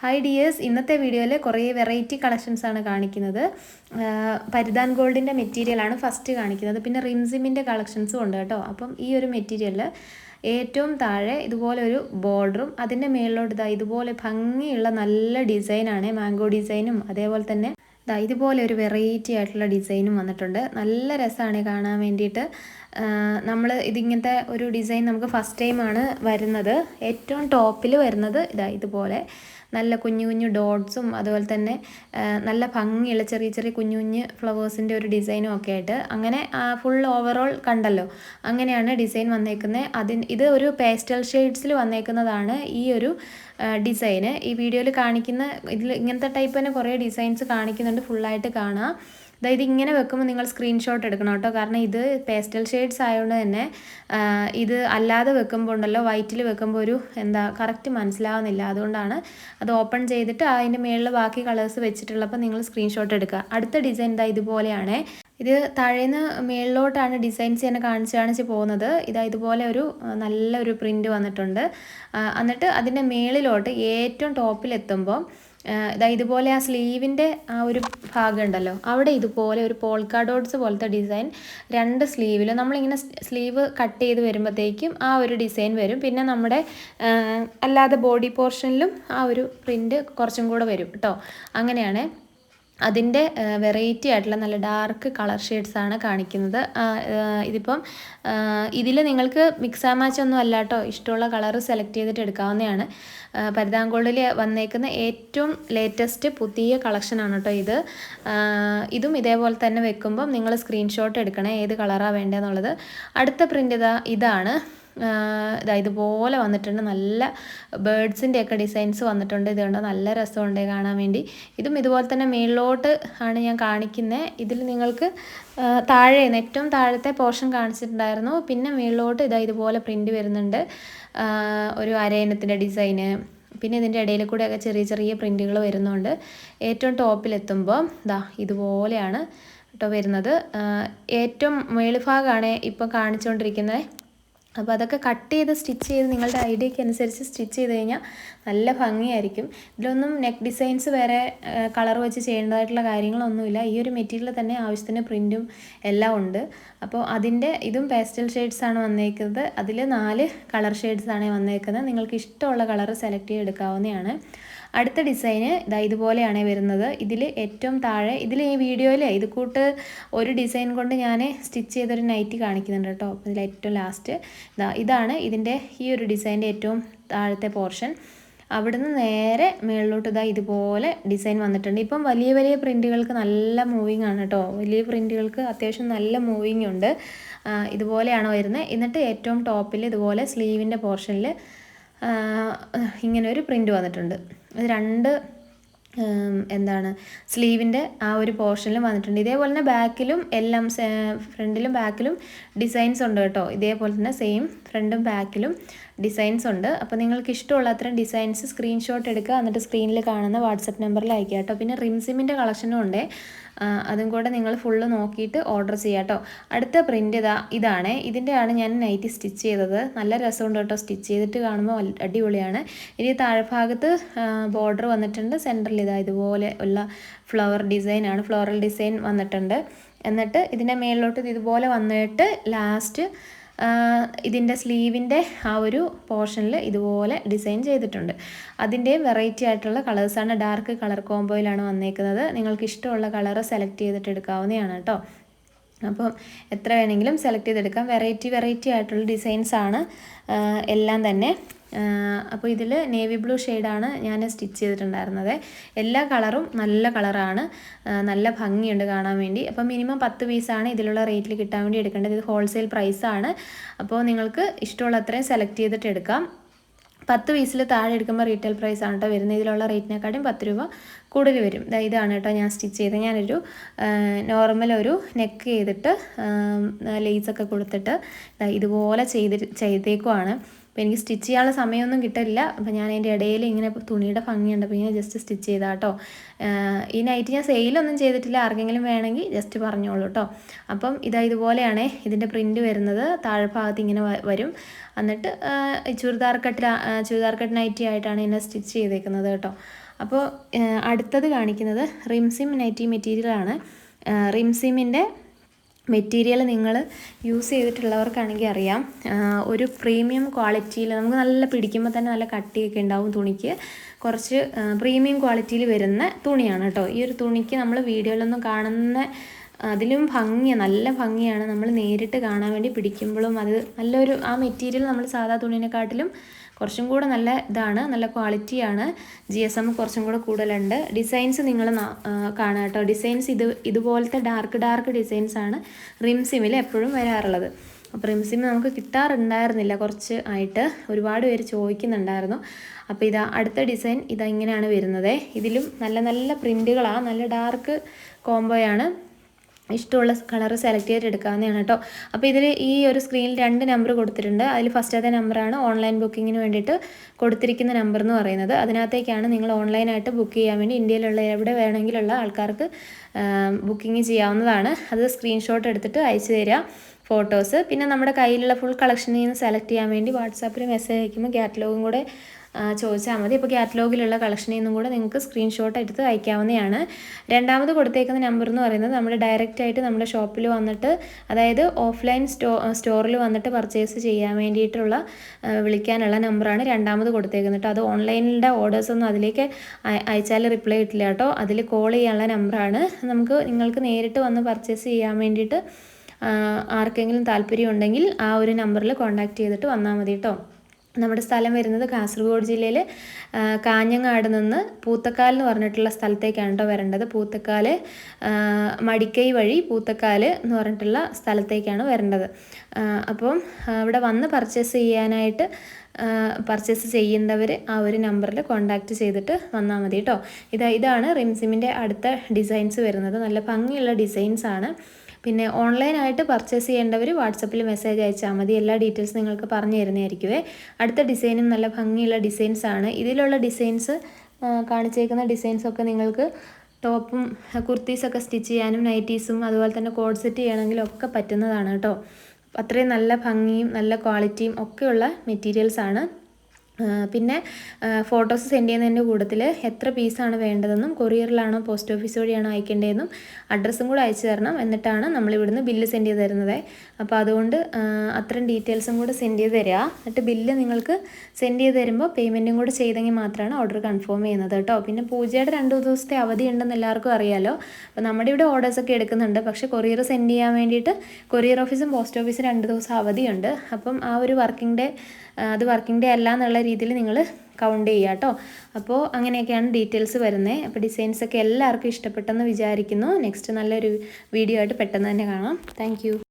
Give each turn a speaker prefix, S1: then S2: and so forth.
S1: Hi dears ഇന്നത്തെ വീഡിയോയിൽ കുറേ വെറൈറ്റി കളക്ഷൻസ് ആണ് കാണിക്കുന്നത്. പരിധാൻ ഗോൾഡിന്റെ മെറ്റീരിയലാണ് ഫസ്റ്റ് കാണിക്കുന്നത്. പിന്നെ റിംസിമിന്റെ കളക്ഷൻസും ഉണ്ട് കേട്ടോ. അപ്പം ഈ ഒരു മെറ്റീരിയലിൽ ഏറ്റവും താഴെ ഇതുപോലെ ഒരു ബോർഡറും അതിന്റെ മേളിലോട്ട് ഇതാ ഇതുപോലെ ഭംഗിയുള്ള നല്ല ഡിസൈനാണ് മാംഗോ ഡിസൈനും അതേപോലെ തന്നെ ഇതാ ഇതുപോലെ ഒരു വെറൈറ്റി ആയിട്ടുള്ള ഡിസൈനും വന്നിട്ടുണ്ട്. നല്ല രസമാണ് കാണാൻ വേണ്ടിയിട്ട്. നമ്മൾ ഇതിങ്ങനത്തെ ഒരു ഡിസൈൻ നമുക്ക് ഫസ്റ്റ് ടൈമാണ് വരുന്നത്. ഏറ്റവും ടോപ്പിൽ വരുന്നത് ഇതാ ഇതുപോലെ നല്ല കുഞ്ഞു കുഞ്ഞു ഡോട്ട്സും അതുപോലെ തന്നെ നല്ല ഭംഗിയുള്ള ചെറിയ ചെറിയ കുഞ്ഞു കുഞ്ഞ് ഫ്ലവേഴ്സിന്റെ ഒരു ഡിസൈനും ഒക്കെ ആയിട്ട് അങ്ങനെ ഫുൾ ഓവറോൾ കണ്ടല്ലോ. അങ്ങനെയാണ് ഡിസൈൻ വന്നേക്കുന്നത് അതിന് ഇത് ഒരു പേസ്റ്റൽ ഷെയ്ഡ്സിൽ വന്നേക്കുന്നതാണ് ഈ ഒരു ഡിസൈന്. ഈ വീഡിയോയിൽ കാണിക്കുന്ന ഇതിൽ ഇങ്ങനത്തെ ടൈപ്പ് തന്നെ കുറേ ഡിസൈൻസ് കാണിക്കുന്നുണ്ട്. ഫുള്ളായിട്ട് കാണാം. അതായത് ഇങ്ങനെ വെക്കുമ്പോൾ നിങ്ങൾ സ്ക്രീൻഷോട്ട് എടുക്കണം കേട്ടോ. കാരണം ഇത് പേസ്റ്റൽ ഷെയ്ഡ്സ് ആയതുകൊണ്ട് തന്നെ ഇത് അല്ലാതെ വെക്കുമ്പോൾ ഉണ്ടല്ലോ വൈറ്റിൽ വെക്കുമ്പോൾ ഒരു എന്താ കറക്റ്റ് മനസ്സിലാവുന്നില്ല. അതുകൊണ്ടാണ് അത് ഓപ്പൺ ചെയ്തിട്ട് അതിന്റെ മുകളിൽ ബാക്കി കളേഴ്സ് വെച്ചിട്ടുള്ളപ്പോൾ നിങ്ങൾ സ്ക്രീൻഷോട്ട് എടുക്കുക. അടുത്ത ഡിസൈൻ ഇതാ ഇതുപോലെയാണ്. ഇത് താഴേന്ന് മേളിലോട്ടാണ് ഡിസൈൻസ് തന്നെ കാണിച്ച് കാണിച്ച് പോകുന്നത്. ഇതാ ഇതുപോലെ ഒരു നല്ലൊരു പ്രിന്റ് വന്നിട്ടുണ്ട്. എന്നിട്ട് അതിന്റെ മേളിലോട്ട് ഏറ്റവും ടോപ്പിലെത്തുമ്പോൾ ഇതാ ഇതുപോലെ ആ സ്ലീവിന്റെ ആ ഒരു ഭാഗം ഉണ്ടല്ലോ അവിടെ ഇതുപോലെ ഒരു പോൾക്കാ ഡോട്ട്സ് പോലത്തെ ഡിസൈൻ രണ്ട് സ്ലീവിൽ നമ്മളിങ്ങനെ സ്ലീവ് കട്ട് ചെയ്ത് വരുമ്പോഴത്തേക്കും ആ ഒരു ഡിസൈൻ വരും. പിന്നെ നമ്മുടെ അല്ലാതെ ബോഡി പോർഷനിലും ആ ഒരു പ്രിന്റ് കുറച്ചും കൂടെ വരും കേട്ടോ. അങ്ങനെയാണ്. അതിന്റെ വെറൈറ്റി ആയിട്ടുള്ള നല്ല ഡാർക്ക് കളർ ഷെയ്ഡ്സാണ് കാണിക്കുന്നത്. ഇതിപ്പം ഇതിൽ നിങ്ങൾക്ക് മിക്സ് ആൻഡ് മാച്ച് ഒന്നും അല്ല കേട്ടോ ഇഷ്ടമുള്ള കളർ സെലക്ട് ചെയ്തിട്ട് എടുക്കാവുന്നതാണ്. പരിതാങ്കോളിൽ വന്നേക്കുന്ന ഏറ്റവും ലേറ്റസ്റ്റ് പുതിയ കളക്ഷനാണ് കേട്ടോ ഇത്. ഇതും ഇതേപോലെ തന്നെ വെക്കുമ്പം നിങ്ങൾ സ്ക്രീൻഷോട്ട് എടുക്കണേ ഏത് കളറാണ് വേണ്ടതെന്നുള്ളത് അടുത്ത പ്രിന്റ് ഇതാ ഇതാണ്. ഇതാ ഇതുപോലെ വന്നിട്ടുണ്ട്. നല്ല ബേഡ്സിന്റെ ഒക്കെ ഡിസൈൻസ് വന്നിട്ടുണ്ട്. ഇത് കണ്ടോ? നല്ല രസമുണ്ട് കാണാൻ വേണ്ടി. ഇതും ഇതുപോലെ തന്നെ മേളിലോട്ട് ആണ് ഞാൻ കാണിക്കുന്നത് ഇതിൽ നിങ്ങൾക്ക് താഴെ ഏറ്റവും താഴത്തെ പോർഷൻ കാണിച്ചിട്ടുണ്ടായിരുന്നു. പിന്നെ മേളിലോട്ട് ഇതാ ഇതുപോലെ പ്രിന്റ് വരുന്നുണ്ട്. ഒരു അരയനത്തിന്റെ ഡിസൈന്. പിന്നെ ഇതിന്റെ ഇടയിൽ കൂടെയൊക്കെ ചെറിയ ചെറിയ പ്രിന്റുകൾ വരുന്നുണ്ട്. ഏറ്റവും ടോപ്പിലെത്തുമ്പോൾ ഇതാ ഇതുപോലെയാണ് കേട്ടോ വരുന്നത്. ഏറ്റവും മേളിഭാഗമാണ് ഇപ്പോൾ കാണിച്ചുകൊണ്ടിരിക്കുന്നത് അപ്പോൾ അതൊക്കെ കട്ട് ചെയ്ത് സ്റ്റിച്ച് ചെയ്ത് നിങ്ങളുടെ ഐഡിയയ്ക്ക് അനുസരിച്ച് സ്റ്റിച്ച് ചെയ്ത് കഴിഞ്ഞാൽ നല്ല ഭംഗിയായിരിക്കും. ഇതിലൊന്നും നെക്ക് ഡിസൈൻസ് വേറെ കളർ വെച്ച് ചെയ്യേണ്ടതായിട്ടുള്ള കാര്യങ്ങളൊന്നുമില്ല. ഈ ഒരു മെറ്റീരിയൽ തന്നെ ആവശ്യത്തിന് പ്രിന്റും എല്ലാം ഉണ്ട്. അപ്പോൾ അതിന്റെ ഇതും പേസ്റ്റൽ ഷെയ്ഡ്സ് ആണ് വന്നേക്കുന്നത്. അതിൽ നാല് കളർ ഷെയ്ഡ്സ് ആണ് വന്നേക്കുന്നത്. നിങ്ങൾക്ക് ഇഷ്ടമുള്ള കളർ സെലക്ട് ചെയ്തെടുക്കാവുന്നതാണ്. അടുത്ത ഡിസൈന് ഇതാ ഇതുപോലെയാണ് വരുന്നത്. ഇതിൽ ഏറ്റവും താഴെ ഇതിൽ ഈ വീഡിയോയിൽ ഇത് കൂട്ട് ഒരു ഡിസൈൻ കൊണ്ട് ഞാൻ സ്റ്റിച്ച് ചെയ്തൊരു നൈറ്റി കാണിക്കുന്നുണ്ട് കേട്ടോ. ഇതിൽ ഏറ്റവും ലാസ്റ്റ് ഇതാ ഇതാണ് ഇതിന്റെ ഈ ഒരു ഡിസൈന്റെ ഏറ്റവും താഴത്തെ പോർഷൻ അവിടുന്ന് നേരെ മുകളിലോട്ട് ഇതാ ഇതുപോലെ ഡിസൈൻ വന്നിട്ടുണ്ട്. ഇപ്പം വലിയ വലിയ പ്രിന്റുകൾക്ക് നല്ല മൂവിങ് ആണ് കേട്ടോ. വലിയ പ്രിന്റുകൾക്ക് അത്യാവശ്യം നല്ല മൂവിങ് ഉണ്ട്. ഇതുപോലെയാണ് വരുന്നത്. എന്നിട്ട് ഏറ്റവും ടോപ്പിൽ ഇതുപോലെ സ്ലീവിന്റെ പോർഷനിൽ ഇങ്ങനെ ഒരു പ്രിന്റ് വന്നിട്ടുണ്ട്. ഇത് രണ്ട് എന്താണ് സ്ലീവിന്റെ ആ ഒരു പോർഷനിലും വന്നിട്ടുണ്ട്. ഇതേപോലെ തന്നെ ബാക്കിലും എല്ലാം ഫ്രണ്ടിലും ബാക്കിലും ഡിസൈൻസ് ഉണ്ട് കേട്ടോ. ഇതേപോലെ തന്നെ സെയിം ഫ്രണ്ടും ബാക്കിലും ഡിസൈൻസ് ഉണ്ട്. അപ്പോൾ നിങ്ങൾക്ക് ഇഷ്ടമുള്ള അത്രയും ഡിസൈൻസ് സ്ക്രീൻഷോട്ട് എടുക്കുക. എന്നിട്ട് സ്ക്രീനിൽ കാണുന്ന വാട്സപ്പ് നമ്പറിൽ അയക്കുക കേട്ടോ. പിന്നെ റിംസിമിന്റെ കളക്ഷനും ഉണ്ട്. അതും കൂടെ നിങ്ങൾ ഫുള്ള് നോക്കിയിട്ട് ഓർഡർ ചെയ്യുക കേട്ടോ അടുത്ത പ്രിന്റ് ഇതാ ഇതാണ്. ഇതിന്റെയാണ് ഞാൻ നൈറ്റി സ്റ്റിച്ച് ചെയ്തത്. നല്ല രസമുണ്ട് കേട്ടോ സ്റ്റിച്ച് ചെയ്തിട്ട് കാണുമ്പോൾ അടിപൊളിയാണ്. ഇനി താഴ്ഭാഗത്ത് ബോർഡർ വന്നിട്ടുണ്ട്. സെന്ററിൽ ഇതാ ഇതുപോലെ ഉള്ള ഫ്ലവർ ഡിസൈനാണ് ഫ്ലോറൽ ഡിസൈൻ വന്നിട്ടുണ്ട്. എന്നിട്ട് ഇതിന്റെ മേളിലോട്ട് ഇതുപോലെ വന്നിട്ട് ലാസ്റ്റ് ഇതിന്റെ സ്ലീവിന്റെ ആ ഒരു പോർഷനിൽ ഇതുപോലെ ഡിസൈൻ ചെയ്തിട്ടുണ്ട്. അതിന്റെയും വെറൈറ്റി ആയിട്ടുള്ള കളേഴ്സാണ് ഡാർക്ക് കളർ കോംബോയിലാണ് വന്നേക്കുന്നത്. നിങ്ങൾക്ക് ഇഷ്ടമുള്ള കളർ സെലക്ട് ചെയ്തിട്ട് എടുക്കാവുന്നതാണ് കേട്ടോ. അപ്പം എത്ര വേണമെങ്കിലും സെലക്ട് ചെയ്തെടുക്കാം. വെറൈറ്റി വെറൈറ്റി ആയിട്ടുള്ള ഡിസൈൻസാണ് എല്ലാം തന്നെ അപ്പോൾ ഇതിൽ നേവി ബ്ലൂ ഷെയ്ഡാണ് ഞാൻ സ്റ്റിച്ച് ചെയ്തിട്ടുണ്ടായിരുന്നത്. എല്ലാ കളറും നല്ല കളറാണ് നല്ല ഭംഗിയുണ്ട് കാണാൻ വേണ്ടി. അപ്പോൾ മിനിമം പത്ത് പീസാണ് ഇതിലുള്ള റേറ്റിൽ കിട്ടാൻ വേണ്ടി എടുക്കേണ്ടത്. ഇത് ഹോൾസെയിൽ പ്രൈസാണ് അപ്പോൾ നിങ്ങൾക്ക് ഇഷ്ടമുള്ള അത്രയും സെലക്ട് ചെയ്തിട്ട് എടുക്കാം. പത്ത് പീസിൽ താഴെ എടുക്കുമ്പോൾ റീറ്റെയിൽ പ്രൈസ് ആണ് കേട്ടോ വരുന്നത്. ഇതിലുള്ള റേറ്റിനെക്കാട്ടും പത്ത് രൂപ കൂടുതൽ വരും. ഇതാണ് കേട്ടോ ഞാൻ സ്റ്റിച്ച് ചെയ്ത് ഞാനൊരു നോർമൽ ഒരു നെക്ക് ചെയ്തിട്ട് ലേസൊക്കെ കൊടുത്തിട്ട് ഇതുപോലെ ചെയ്ത് ചെയ്തേക്കുവാണ്. അപ്പോൾ എനിക്ക് സ്റ്റിച്ച് ചെയ്യാനുള്ള സമയമൊന്നും കിട്ടില്ല അപ്പോൾ ഞാൻ അതിന്റെ ഇടയിൽ ഇങ്ങനെ തുണിയുടെ ഭംഗിയുണ്ട് അപ്പോൾ ഇങ്ങനെ ജസ്റ്റ് സ്റ്റിച്ച് ചെയ്താൽ കേട്ടോ ഈ നൈറ്റ് ഞാൻ സെയിലൊന്നും ചെയ്തിട്ടില്ല. ആർക്കെങ്കിലും വേണമെങ്കിൽ ജസ്റ്റ് പറഞ്ഞോളൂ കേട്ടോ അപ്പം ഇതാ ഇതുപോലെയാണ് ഇതിന്റെ പ്രിന്റ് വരുന്നത്. താഴ്ഭാഗത്ത് ഇങ്ങനെ വരും. എന്നിട്ട് churidar cut churidar cut nighty ആയിട്ടാണ് എന്നെ സ്റ്റിച്ച് ചെയ്തേക്കുന്നത് കേട്ടോ അപ്പോൾ അടുത്തത് കാണിക്കുന്നത് റിംസിം നൈറ്റി മെറ്റീരിയലാണ് റിംസിമിന്റെ മെറ്റീരിയൽ നിങ്ങൾ യൂസ് ചെയ്തിട്ടുള്ളവർക്കാണെങ്കിൽ അറിയാം. ഒരു പ്രീമിയം ക്വാളിറ്റിയിൽ നമുക്ക് നല്ല പിടിക്കുമ്പോൾ തന്നെ നല്ല കട്ടിയൊക്കെ ഉണ്ടാവും തുണിക്ക്. കുറച്ച് പ്രീമിയം ക്വാളിറ്റിയിൽ വരുന്ന തുണിയാണ് കേട്ടോ. ഈ ഒരു തുണിക്ക് നമ്മൾ വീഡിയോയിലൊന്നും കാണുന്ന അതിലും ഭംഗിയാണ് നല്ല ഭംഗിയാണ് നമ്മൾ നേരിട്ട് കാണാൻ വേണ്ടി പിടിക്കുമ്പോഴും അത് നല്ലൊരു ആ മെറ്റീരിയൽ നമ്മൾ സാധാ തുണിനെക്കാട്ടിലും കുറച്ചും കൂടെ നല്ല ഇതാണ് നല്ല ക്വാളിറ്റിയാണ് ജി എസ് എം കുറച്ചും കൂടെ കൂടുതലുണ്ട്. ഡിസൈൻസ് നിങ്ങൾ കാണാം കേട്ടോ. ഡിസൈൻസ് ഇത് ഇതുപോലത്തെ ഡാർക്ക് ഡാർക്ക് ഡിസൈൻസ് ആണ് റിംസിമിൽ എപ്പോഴും വരാറുള്ളത്. അപ്പോൾ റിംസിം നമുക്ക് കിട്ടാറുണ്ടായിരുന്നില്ല കുറച്ച് ആയിട്ട്. ഒരുപാട് പേര് ചോദിക്കുന്നുണ്ടായിരുന്നു. അപ്പോൾ ഇതാ അടുത്ത ഡിസൈൻ ഇതാ ഇങ്ങനെയാണ് വരുന്നത്. ഇതിലും നല്ല നല്ല പ്രിന്റുകളാണ് നല്ല ഡാർക്ക് കോംബോയാണ് ഇഷ്ടമുള്ള കളർ സെലക്ട് ചെയ്തിട്ട് എടുക്കാവുന്നതാണ് കേട്ടോ. അപ്പോൾ ഇതിൽ ഈ ഒരു സ്ക്രീനിൽ രണ്ട് നമ്പർ കൊടുത്തിട്ടുണ്ട്. അതിൽ ഫസ്റ്റത്തെ നമ്പറാണ് ഓൺലൈൻ ബുക്കിങ്ങിന് വേണ്ടിയിട്ട് കൊടുത്തിരിക്കുന്ന നമ്പർ എന്ന് പറയുന്നത്. അതിനകത്തേക്കാണ് നിങ്ങൾ ഓൺലൈനായിട്ട് ബുക്ക് ചെയ്യാൻ വേണ്ടി ഇന്ത്യയിലുള്ള എവിടെ വേണമെങ്കിലുള്ള ആൾക്കാർക്ക് ബുക്കിംഗ് ചെയ്യാവുന്നതാണ്. അത് സ്ക്രീൻഷോട്ട് എടുത്തിട്ട് അയച്ചു തരിക ഫോട്ടോസ് പിന്നെ നമ്മുടെ കയ്യിലുള്ള ഫുൾ കളക്ഷനിൽ നിന്ന് സെലക്ട് ചെയ്യാൻ വേണ്ടി വാട്സാപ്പിൽ മെസ്സേജ് അയക്കുമ്പോൾ കാറ്റലോഗും കൂടെ ചോദിച്ചാൽ മതി. ഇപ്പോൾ കാറ്റലോഗിലുള്ള കളക്ഷനിൽ നിന്നും കൂടെ നിങ്ങൾക്ക് സ്ക്രീൻഷോട്ട് എടുത്ത് അയക്കാവുന്നതാണ്. രണ്ടാമത് കൊടുത്തേക്കുന്ന നമ്പർ എന്ന് പറയുന്നത് നമ്മൾ ഡയറക്റ്റ് ആയിട്ട് നമ്മുടെ ഷോപ്പിൽ വന്നിട്ട് അതായത് ഓഫ്ലൈൻ സ്റ്റോ സ്റ്റോറിൽ വന്നിട്ട് പർച്ചേസ് ചെയ്യാൻ വേണ്ടിയിട്ടുള്ള വിളിക്കാനുള്ള നമ്പറാണ് രണ്ടാമത് കൊടുത്തേക്കുന്നത് അത് ഓൺലൈനിന്റെ ഓർഡേഴ്സൊന്നും അതിലേക്ക് അയച്ചാൽ റിപ്ലൈ കിട്ടില്ല കേട്ടോ അതിൽ കോൾ ചെയ്യാനുള്ള നമ്പറാണ് നമുക്ക് നിങ്ങൾക്ക് നേരിട്ട് വന്ന് പർച്ചേസ് ചെയ്യാൻ വേണ്ടിയിട്ട് ആർക്കെങ്കിലും താല്പര്യം ഉണ്ടെങ്കിൽ ആ ഒരു നമ്പറിൽ കോൺടാക്റ്റ് ചെയ്തിട്ട് വന്നാൽ മതി കേട്ടോ നമ്മുടെ സ്ഥലം വരുന്നത് കാസർഗോഡ് ജില്ലയിൽ കാഞ്ഞങ്ങാട് നിന്ന് പൂത്തക്കാൽ എന്ന് പറഞ്ഞിട്ടുള്ള സ്ഥലത്തേക്കാണ് കേട്ടോ വരേണ്ടത്. പൂത്തക്കാൽ മടിക്കൈ വഴി പൂത്തക്കാൽ എന്ന് പറഞ്ഞിട്ടുള്ള സ്ഥലത്തേക്കാണ് വരേണ്ടത്. അപ്പം ഇവിടെ വന്ന് പർച്ചേസ് ചെയ്യാനായിട്ട് പർച്ചേസ് ചെയ്യുന്നവർ ആ ഒരു നമ്പറിൽ കോൺടാക്റ്റ് ചെയ്തിട്ട് വന്നാൽ മതി കേട്ടോ. ഇതാ ഇതാണ് റിംസിമിന്റെ അടുത്ത ഡിസൈൻസ് വരുന്നത്. നല്ല ഭംഗിയുള്ള ഡിസൈൻസ് ആണ്. പിന്നെ ഓൺലൈനായിട്ട് പർച്ചേസ് ചെയ്യേണ്ടവർ വാട്സപ്പിൽ മെസ്സേജ് അയച്ചാൽ മതി. എല്ലാ ഡീറ്റെയിൽസ് നിങ്ങൾക്ക് പറഞ്ഞു തരുന്നതായിരിക്കുമേ അടുത്ത ഡിസൈനും നല്ല ഭംഗിയുള്ള ഡിസൈൻസ് ആണ്. ഇതിലുള്ള ഡിസൈൻസ് കാണിച്ചേക്കുന്ന ഡിസൈൻസൊക്കെ നിങ്ങൾക്ക് ടോപ്പും കുർത്തീസൊക്കെ സ്റ്റിച്ച് ചെയ്യാനും നൈറ്റീസും അതുപോലെ തന്നെ കോഡ് സെറ്റ് ചെയ്യണമെങ്കിലും ഒക്കെ പറ്റുന്നതാണ് കേട്ടോ. അത്രയും നല്ല ഭംഗിയും നല്ല ക്വാളിറ്റിയും ഒക്കെയുള്ള മെറ്റീരിയൽസാണ് പിന്നെ ഫോട്ടോസ് സെൻഡ് ചെയ്യുന്നതിന്റെ കൂട്ടത്തിൽ എത്ര പീസാണ് വേണ്ടതെന്നും കൊറിയറിലാണോ പോസ്റ്റ് ഓഫീസ് വഴിയാണോ അയക്കേണ്ടതെന്നും അഡ്രസ്സും കൂടെ അയച്ചു തരണം. എന്നിട്ടാണ് നമ്മളിവിടുന്ന് ബില്ല് സെൻഡ് ചെയ്ത് തരുന്നത്. അപ്പോൾ അതുകൊണ്ട് അത്രയും ഡീറ്റെയിൽസും കൂടെ സെൻഡ് ചെയ്ത് തരിക എന്നിട്ട് ബില്ല് നിങ്ങൾക്ക് സെൻഡ് ചെയ്ത് തരുമ്പോൾ പേയ്മെന്റും കൂടെ ചെയ്തെങ്കിൽ മാത്രമാണ് ഓർഡർ കൺഫേം ചെയ്യുന്നത് കേട്ടോ. പിന്നെ പൂജയുടെ രണ്ട് ദിവസത്തെ അവധി ഉണ്ടെന്ന് എല്ലാവർക്കും അറിയാലോ. അപ്പോൾ നമ്മുടെ ഇവിടെ ഓർഡേഴ്സൊക്കെ എടുക്കുന്നുണ്ട്. പക്ഷേ കൊറിയർ സെൻഡ് ചെയ്യാൻ വേണ്ടിയിട്ട് കൊറിയർ ഓഫീസും പോസ്റ്റ് ഓഫീസും രണ്ട് ദിവസം അവധിയുണ്ട് അപ്പം ആ ഒരു വർക്കിംഗ് ഡേ അത് വർക്കിംഗ് ഡേ അല്ല എന്നുള്ള രീതിയിൽ നിങ്ങൾ കൗണ്ട് ചെയ്യുക കേട്ടോ. അപ്പോൾ അങ്ങനെയൊക്കെയാണ് ഡീറ്റെയിൽസ് വരുന്നത് അപ്പോൾ ഡിസൈൻസൊക്കെ എല്ലാവർക്കും ഇഷ്ടപ്പെട്ടെന്ന് വിചാരിക്കുന്നു. നെക്സ്റ്റ് നല്ലൊരു വീഡിയോ ആയിട്ട് പെട്ടെന്ന് തന്നെ കാണാം. താങ്ക്